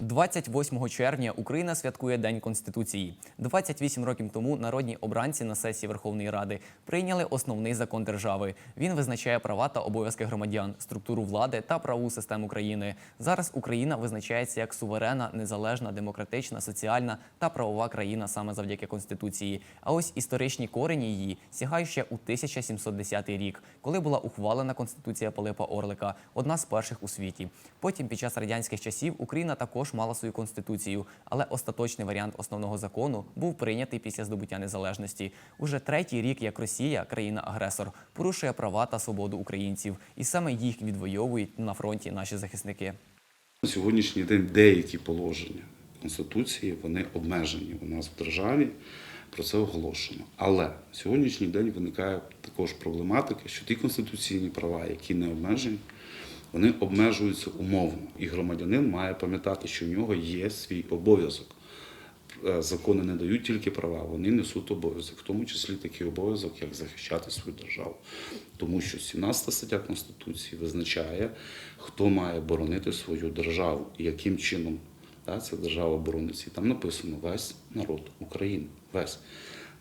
28 червня Україна святкує День Конституції. 28 років тому народні обранці на сесії Верховної Ради прийняли основний закон держави. Він визначає права та обов'язки громадян, структуру влади та правову систему країни. Зараз Україна визначається як суверенна, незалежна, демократична, соціальна та правова країна саме завдяки конституції. А ось історичні корені її сягають ще у 1710 рік, коли була ухвалена конституція Пилипа Орлика, одна з перших у світі. Потім, під час радянських часів, Україна також мала свою конституцію, але остаточний варіант основного закону був прийнятий після здобуття незалежності. Уже третій рік, як Росія, країна-агресор, порушує права та свободу українців, і саме їх відвоюють на фронті наші захисники. На сьогоднішній день деякі положення Конституції вони обмежені у нас в державі. Про це оголошено. Але на сьогоднішній день виникає також проблематика, що ті конституційні права, які не обмежені, вони обмежуються умовно. І громадянин має пам'ятати, що в нього є свій обов'язок. Е, Закони не дають тільки права, вони несуть обов'язок, в тому числі такий обов'язок, як захищати свою державу. Тому що 17 стаття Конституції визначає, хто має боронити свою державу і яким чином ця держава борониться. І там написано весь народ України. Весь.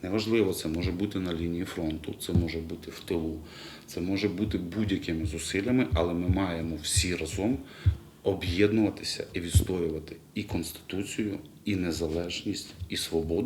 Неважливо, це може бути на лінії фронту, це може бути в тилу, це може бути будь-якими зусиллями, але ми маємо всі разом об'єднуватися і відстоювати і конституцію, і незалежність, і свободу.